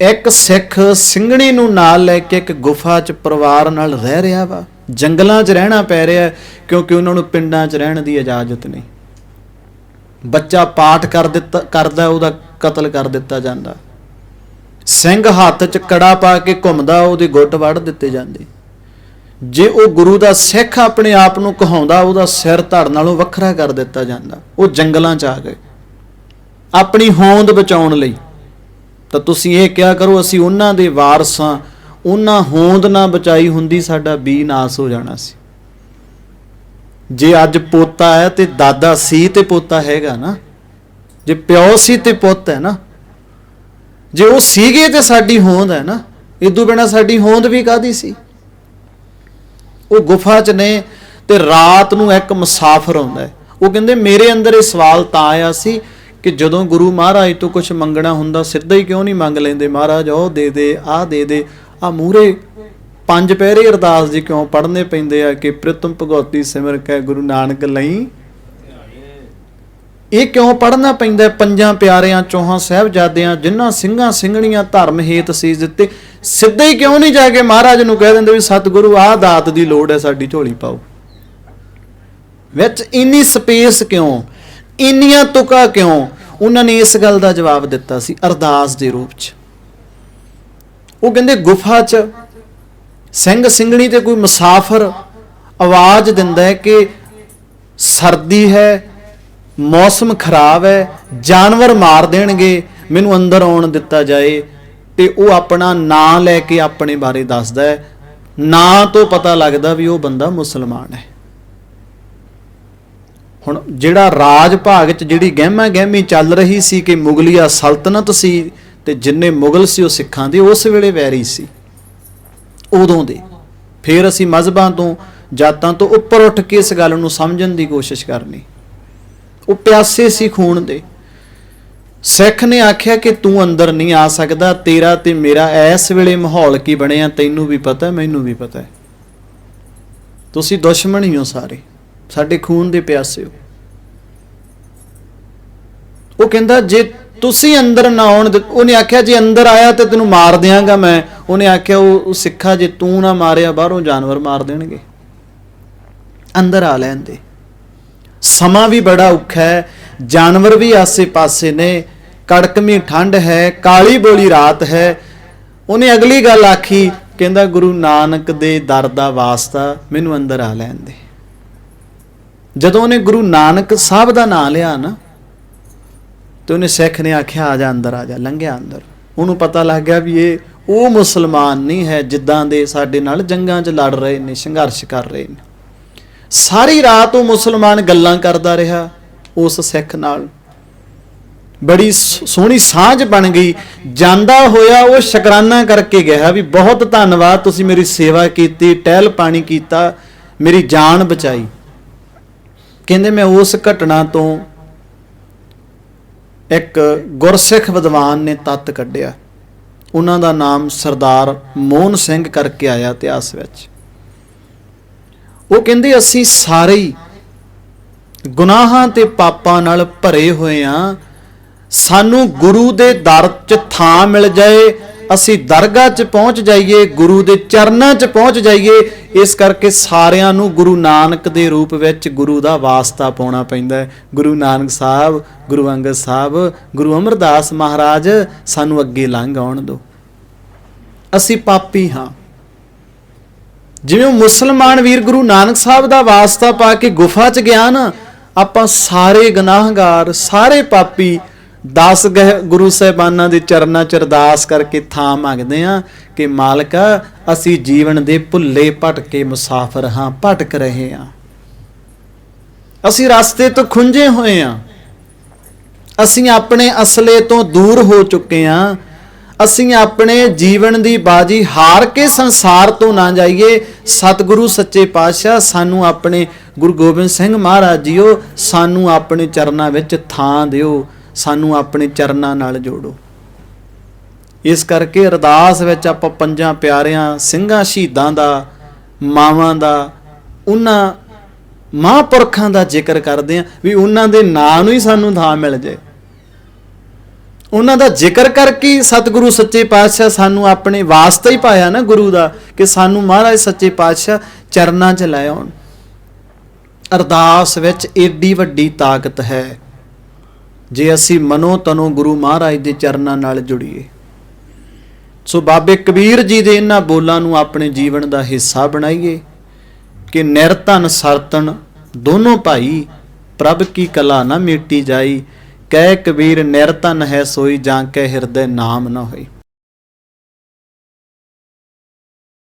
ਇੱਕ ਸਿੱਖ ਸਿੰਘਣੀ ਨੂੰ ਨਾਲ ਲੈ ਕੇ ਇੱਕ ਗੁਫਾ 'ਚ ਪਰਿਵਾਰ ਨਾਲ ਰਹਿ ਰਿਹਾ ਵਾ। ਜੰਗਲਾਂ 'ਚ ਰਹਿਣਾ ਪੈ ਰਿਹਾ ਕਿਉਂਕਿ ਉਹਨਾਂ ਨੂੰ ਪਿੰਡਾਂ 'ਚ ਰਹਿਣ ਦੀ ਇਜਾਜ਼ਤ ਨਹੀਂ। ਬੱਚਾ ਪਾਠ ਕਰ ਦਿੱਤਾ ਕਰਦਾ, ਉਹਦਾ ਕਤਲ ਕਰ ਦਿੱਤਾ ਜਾਂਦਾ। ਸਿੰਘ ਹੱਥ 'ਚ ਕੜਾ ਪਾ ਕੇ ਘੁੰਮਦਾ, ਉਹਦੇ ਗੁੱਟ ਵੜ ਦਿੱਤੇ ਜਾਂਦੇ। ਜੇ ਉਹ ਗੁਰੂ ਦਾ ਸਿੱਖ ਆਪਣੇ ਆਪ ਨੂੰ ਕਹਾਉਂਦਾ, ਉਹਦਾ ਸਿਰ ਧੜ ਨਾਲੋਂ ਵੱਖਰਾ ਕਰ ਦਿੱਤਾ ਜਾਂਦਾ। ਉਹ ਜੰਗਲਾਂ 'ਚ ਆ ਗਏ। ਆਪਣੀ ਹੋਂਦ ਬਚਾਉਣ ਲਈ ਤਾਂ ਤੁਸੀਂ ਇਹ ਕਿਹਾ ਕਰੋ, ਅਸੀਂ ਉਹਨਾਂ ਦੇ ਵਾਰਸਾਂ, ਉਹਨਾਂ ਹੋਂਦ ਨਾ ਬਚਾਈ ਹੁੰਦੀ, ਸਾਡਾ ਬੀ ਨਾਸ ਹੋ ਜਾਣਾ ਸੀ। ਜੇ ਅੱਜ ਪੋਤਾ ਹੈ ਤੇ ਦਾਦਾ ਸੀ ਤੇ ਪੋਤਾ ਹੈਗਾ ਨਾ, ਜੇ ਪਿਓ ਸੀ ਤੇ ਪੁੱਤ ਹੈ ਨਾ, ਜੇ ਉਹ ਸੀਗੇ ਤੇ ਸਾਡੀ ਹੋਂਦ ਹੈ ਨਾ ਇਦੋਂ ਬਿਨਾ ਸਾਡੀ ਹੋਂਦ ਵੀ ਕਾਦੀ ਸੀ? ਉਹ ਗੁਫਾ 'ਚ ਨੇ ਤੇ ਰਾਤ ਨੂੰ ਇੱਕ ਮੁਸਾਫਰ ਆਉਂਦਾ ਉਹ ਕਹਿੰਦੇ, ਮੇਰੇ ਅੰਦਰ ਇਹ ਸਵਾਲ ਤਾਂ ਆਇਆ ਸੀ ਕਿ ਜਦੋਂ ਗੁਰੂ ਮਹਾਰਾਜ ਤੋਂ ਕੁਝ ਮੰਗਣਾ ਹੁੰਦਾ, ਸਿੱਧਾ ਹੀ ਕਿਉਂ ਨਹੀਂ ਮੰਗ ਲੈਂਦੇ? ਮਹਾਰਾਜ, ਉਹ ਦੇ ਦੇ, ਆਹ ਦੇ ਦੇ। ਆ ਮੂਰੇ ਪੰਜ ਪਹਿਰੇ ਅਰਦਾਸ ਜੀ ਕਿਉਂ ਪੜ੍ਹਨੇ ਪੈਂਦੇ ਆ ਕਿ ਪ੍ਰਿਤਮ ਭਗਵਤੀ ਸਿਮਰ ਕੈ ਗੁਰੂ ਨਾਨਕ ਲਈ? ਇਹ ਕਿਉਂ ਪੜ੍ਹਨਾ ਪੈਂਦਾ ਪੰਜਾਂ ਪਿਆਰਿਆਂ, ਚੌਹਾਂ ਸਾਹਿਬਜ਼ਾਦਿਆਂ, ਜਿਨ੍ਹਾਂ ਸਿੰਘਾਂ ਸਿੰਘਣੀਆਂ ਧਰਮ ਹੇਤ ਸੀਸ ਦਿੱਤੇ। ਸਿੱਧੇ ਹੀ ਕਿਉਂ ਨਹੀਂ ਜਾ ਕੇ ਮਹਾਰਾਜ ਨੂੰ ਕਹਿ ਦਿੰਦੇ ਵੀ ਸਤਿਗੁਰੂ, ਆਹ ਦਾਤ ਦੀ ਲੋੜ ਹੈ ਸਾਡੀ ਝੋਲੀ ਪਾਓ। ਵਿੱਚ ਇੰਨੀ ਸਪੇਸ ਕਿਉਂ? ਇੰਨੀਆਂ ਤੁਕਾਂ ਕਿਉਂ? ਉਹਨਾਂ ਨੇ ਇਸ ਗੱਲ ਦਾ ਜਵਾਬ ਦਿੱਤਾ ਸੀ ਅਰਦਾਸ ਦੇ ਰੂਪ 'ਚ। ਉਹ ਕਹਿੰਦੇ, ਗੁਫਾ 'ਚ ਸਿੰਘ ਸਿੰਘਣੀ ਤੇ ਕੋਈ ਮੁਸਾਫਰ ਆਵਾਜ਼ ਦਿੰਦਾ ਹੈ ਕਿ ਸਰਦੀ ਹੈ, ਮੌਸਮ ਖਰਾਬ ਹੈ, ਜਾਨਵਰ ਮਾਰ ਦੇਣਗੇ, ਮੈਨੂੰ ਅੰਦਰ ਆਉਣ ਦਿੱਤਾ ਜਾਏ। ਤੇ ਉਹ ਆਪਣਾ ਨਾਂ ਲੈ ਕੇ ਆਪਣੇ ਬਾਰੇ ਦੱਸਦਾ ਹੈ। ਨਾਂ ਤੋਂ ਪਤਾ ਲੱਗਦਾ ਵੀ ਉਹ ਬੰਦਾ ਮੁਸਲਮਾਨ ਹੈ। ਹੁਣ ਜਿਹੜਾ ਰਾਜ ਭਾਗ ਚ ਜਿਹੜੀ ਗਹਿਮਾ ਗਹਿਮੀ ਚੱਲ ਰਹੀ ਸੀ ਕਿ ਮੁਗਲੀਆ ਸਲਤਨਤ ਸੀ ਤੇ ਜਿੰਨੇ ਮੁਗਲ ਸੀ ਉਹ ਸਿੱਖਾਂ ਦੇ ਉਸ ਵੇਲੇ ਵੈਰੀ ਸੀ, ਉਦੋਂ ਦੇ। ਫਿਰ ਅਸੀਂ ਮਜ਼ਹਬਾਂ ਤੋਂ, ਜਾਤਾਂ ਤੋਂ ਉੱਪਰ ਉੱਠ ਕੇ ਇਸ ਗੱਲ ਨੂੰ ਸਮਝਣ ਦੀ ਕੋਸ਼ਿਸ਼ ਕਰਨੀ। ਉਹ ਪਿਆਸੇ ਸੀ ਖੂਨ ਦੇ। ਸਿੱਖ ਨੇ ਆਖਿਆ ਕਿ ਤੂੰ ਅੰਦਰ ਨਹੀਂ ਆ ਸਕਦਾ, ਤੇਰਾ ਤੇ ਮੇਰਾ ਇਸ ਵੇਲੇ ਮਾਹੌਲ ਕੀ ਬਣਿਆ, ਤੈਨੂੰ ਵੀ ਪਤਾ, ਮੈਨੂੰ ਵੀ ਪਤਾ ਤੁਸੀਂ ਦੁਸ਼ਮਣ ਹੀ ਹੋ ਸਾਰੇ। ਸਾਡੇ ਖੂਨ ਦੇ ਪਿਆਸੇ ਹੋ। ਉਹ ਕਹਿੰਦਾ, ਜੇ ਤੁਸੀਂ ਅੰਦਰ ਨਾ ਆਉਣ ਉਹਨੇ ਆਖਿਆ, ਜੇ ਅੰਦਰ ਆਇਆ ਤੇ ਤੈਨੂੰ ਮਾਰ ਦਿਆਂਗਾ ਮੈਂ। ਉਹਨੇ ਆਖਿਆ, ਉਹ ਉਹ ਸਿੱਖਾ, ਜੇ ਤੂੰ ਨਾ ਮਾਰਿਆ, ਬਾਹਰੋਂ ਜਾਨਵਰ ਮਾਰ ਦੇਣਗੇ। ਅੰਦਰ ਆ ਲੈਣ ਦੇ। ਸਮਾਂ ਵੀ ਬੜਾ ਔਖਾ ਹੈ, ਜਾਨਵਰ ਵੀ ਆਸੇ-ਪਾਸੇ ਨੇ ਕੜਕਮੀ ਠੰਡ ਹੈ, ਕਾਲੀ ਬੋਲੀ ਰਾਤ ਹੈ। ਉਹਨੇ ਅਗਲੀ ਗੱਲ ਆਖੀ, ਕਹਿੰਦਾ, ਗੁਰੂ ਨਾਨਕ ਦੇ ਦਰ ਦਾ ਵਾਸਤਾ ਮੈਨੂੰ ਅੰਦਰ ਆ ਲੈਣ ਦੇ। ਜਦੋਂ ਉਹਨੇ ਗੁਰੂ ਨਾਨਕ ਸਾਹਿਬ ਦਾ ਨਾਮ ਲਿਆ ਨਾ ਤੇ ਉਹਨੇ ਸਿੱਖ ਨੇ ਆਖਿਆ, ਆ ਜਾ ਅੰਦਰ, ਆ ਜਾ। ਲੰਘਿਆ ਅੰਦਰ। ਉਹਨੂੰ ਪਤਾ ਲੱਗ ਗਿਆ ਵੀ ਇਹ, ਉਹ ਮੁਸਲਮਾਨ ਨਹੀਂ ਹੈ ਜਿੱਦਾਂ ਦੇ ਸਾਡੇ ਨਾਲ ਜੰਗਾਂ 'ਚ ਲੜ ਰਹੇ ਨੇ, ਸੰਘਰਸ਼ ਕਰ ਰਹੇ ਨੇ। ਸਾਰੀ ਰਾਤ ਉਹ ਮੁਸਲਮਾਨ ਗੱਲਾਂ ਕਰਦਾ ਰਿਹਾ ਉਸ ਸਿੱਖ ਨਾਲ। ਬੜੀ ਸੋਹਣੀ ਸਾਂਝ ਬਣ ਗਈ। ਜਾਂਦਾ ਹੋਇਆ ਉਹ ਸ਼ੁਕਰਾਨਾ ਕਰਕੇ ਗਿਆ ਵੀ, ਬਹੁਤ ਧੰਨਵਾਦ, ਤੁਸੀਂ ਮੇਰੀ ਸੇਵਾ ਕੀਤੀ, ਟਹਿਲ ਪਾਣੀ ਕੀਤਾ, ਮੇਰੀ ਜਾਨ ਬਚਾਈ। ਕਹਿੰਦੇ, ਮੈਂ ਉਸ ਘਟਨਾ ਤੋਂ ਇੱਕ ਗੁਰਸਿੱਖ ਵਿਦਵਾਨ ਨੇ ਤੱਤ ਕੱਢਿਆ। ਉਹਨਾਂ ਦਾ ਨਾਮ ਸਰਦਾਰ ਮੋਹਨ ਸਿੰਘ ਕਰਕੇ ਆਇਆ ਇਤਿਹਾਸ ਵਿੱਚ। ਉਹ ਕਹਿੰਦੇ, ਅਸੀਂ ਸਾਰੇ ਹੀ ਗੁਨਾਹਾਂ ਤੇ ਪਾਪਾਂ ਨਾਲ ਭਰੇ ਹੋਏ ਆ। ਸਾਨੂੰ ਗੁਰੂ ਦੇ ਦਰ 'ਚ ਥਾਂ ਮਿਲ ਜਾਏ ਅਸੀਂ ਦਰਗਾਹ 'ਚ ਪਹੁੰਚ ਜਾਈਏ, ਗੁਰੂ ਦੇ ਚਰਨਾਂ 'ਚ ਪਹੁੰਚ ਜਾਈਏ, ਇਸ ਕਰਕੇ ਸਾਰਿਆਂ ਨੂੰ ਗੁਰੂ ਨਾਨਕ ਦੇ ਰੂਪ ਵਿੱਚ ਗੁਰੂ ਦਾ ਵਾਸਤਾ ਪਾਉਣਾ ਪੈਂਦਾ ਹੈ। ਗੁਰੂ ਨਾਨਕ ਸਾਹਿਬ, ਗੁਰੂ ਅੰਗਦ ਸਾਹਿਬ, ਗੁਰੂ ਅਮਰਦਾਸ ਮਹਾਰਾਜ, ਸਾਨੂੰ ਅੱਗੇ ਲੰਘ ਆਉਣ ਦਿਓ। ਅਸੀਂ ਪਾਪੀ ਹਾਂ। ਜਿਵੇਂ ਮੁਸਲਮਾਨ ਵੀਰ ਗੁਰੂ ਨਾਨਕ ਸਾਹਿਬ ਦਾ ਵਾਸਤਾ ਪਾ ਕੇ ਗੁਫਾ 'ਚ ਗਿਆ ਨਾ, ਆਪਾਂ ਸਾਰੇ ਗੁਨਾਹਗਾਰ, ਸਾਰੇ ਪਾਪੀ 10 ਗੁਰੂ ਸਾਹਿਬਾਨਾਂ ਦੇ ਚਰਨਾਂ 'ਚ ਅਰਦਾਸ ਕਰਕੇ ਥਾਂ ਮੰਗਦੇ ਆ ਕਿ ਮਾਲਕਾ, ਅਸੀਂ ਜੀਵਨ ਦੇ ਭੁੱਲੇ ਭਟਕੇ ਮੁਸਾਫਰ ਹਾਂ, ਭਟਕ ਰਹੇ ਹਾਂ। ਅਸੀਂ ਰਸਤੇ ਤੋਂ ਖੁੰਝੇ ਹੋਏ ਹਾਂ। ਅਸੀਂ ਆਪਣੇ ਅਸਲੇ ਤੋਂ ਦੂਰ ਹੋ ਚੁੱਕੇ ਹਾਂ। ਅਸੀਂ ਆਪਣੇ ਜੀਵਨ ਦੀ ਬਾਜੀ ਹਾਰ ਕੇ ਸੰਸਾਰ ਤੋਂ ਨਾ ਜਾਈਏ। ਸਤਿਗੁਰੂ ਸੱਚੇ ਪਾਤਸ਼ਾਹ, ਸਾਨੂੰ ਆਪਣੇ ਗੁਰੂ ਗੋਬਿੰਦ ਸਿੰਘ ਮਹਾਰਾਜ ਜੀਓ, ਸਾਨੂੰ ਆਪਣੇ ਚਰਨਾਂ ਵਿੱਚ ਥਾਂ ਦਿਓ। ਸਾਨੂੰ ਆਪਣੇ ਚਰਨਾਂ ਨਾਲ ਜੋੜੋ। ਇਸ ਕਰਕੇ ਅਰਦਾਸ ਵਿੱਚ ਆਪਾਂ ਪੰਜਾਂ ਪਿਆਰਿਆਂ, ਸਿੰਘਾਂ ਸ਼ਹੀਦਾਂ ਦਾ, ਮਾਵਾਂ ਦਾ, ਉਹਨਾਂ ਮਹਾਂਪੁਰਖਾਂ ਦਾ ਜ਼ਿਕਰ ਕਰਦੇ ਆਂ ਵੀ ਉਹਨਾਂ ਦੇ ਨਾਂ ਨੂੰ ਹੀ ਸਾਨੂੰ ਥਾਂ ਮਿਲ ਜਾਏ ਉਹਨਾਂ ਦਾ ਜ਼ਿਕਰ ਕਰਕੇ ਸਤਿਗੁਰੂ ਸੱਚੇ ਪਾਤਸ਼ਾਹ ਸਾਨੂੰ ਆਪਣੇ ਵਾਸਤੇ ਹੀ ਪਾਇਆ ਨਾ ਗੁਰੂ ਦਾ ਕਿ ਸਾਨੂੰ ਮਹਾਰਾਜ ਸੱਚੇ ਪਾਤਸ਼ਾਹ ਚਰਨਾਂ 'ਚ ਲੈ ਆਉਣ। ਅਰਦਾਸ ਵਿੱਚ ਏਡੀ ਵੱਡੀ ਤਾਕਤ ਹੈ। ਜੇ ਅਸੀਂ ਮਨੋ ਤਨੋ ਗੁਰੂ ਮਹਾਰਾਜ ਦੇ ਚਰਨਾਂ ਨਾਲ ਜੁੜੀਏ, ਸੋ ਬਾਬੇ ਕਬੀਰ ਜੀ ਦੇ ਇਹਨਾਂ ਬੋਲਾਂ ਨੂੰ ਆਪਣੇ ਜੀਵਨ ਦਾ ਹਿੱਸਾ ਬਣਾਈਏ ਕਿ ਨਿਰਧਨ ਸਰਤਨ ਦੋਨੋਂ ਭਾਈ ਪ੍ਰਭ ਕੀ ਕਲਾ ਨਾ ਮਿਟੀ ਜਾਈ, ਕਹਿ ਕਬੀਰ ਨਿਰਧਨ ਹੈ ਸੋਈ ਜਾਂ ਕੇ ਹਿਰਦੇ ਨਾਮ ਨਾ ਹੋਈ।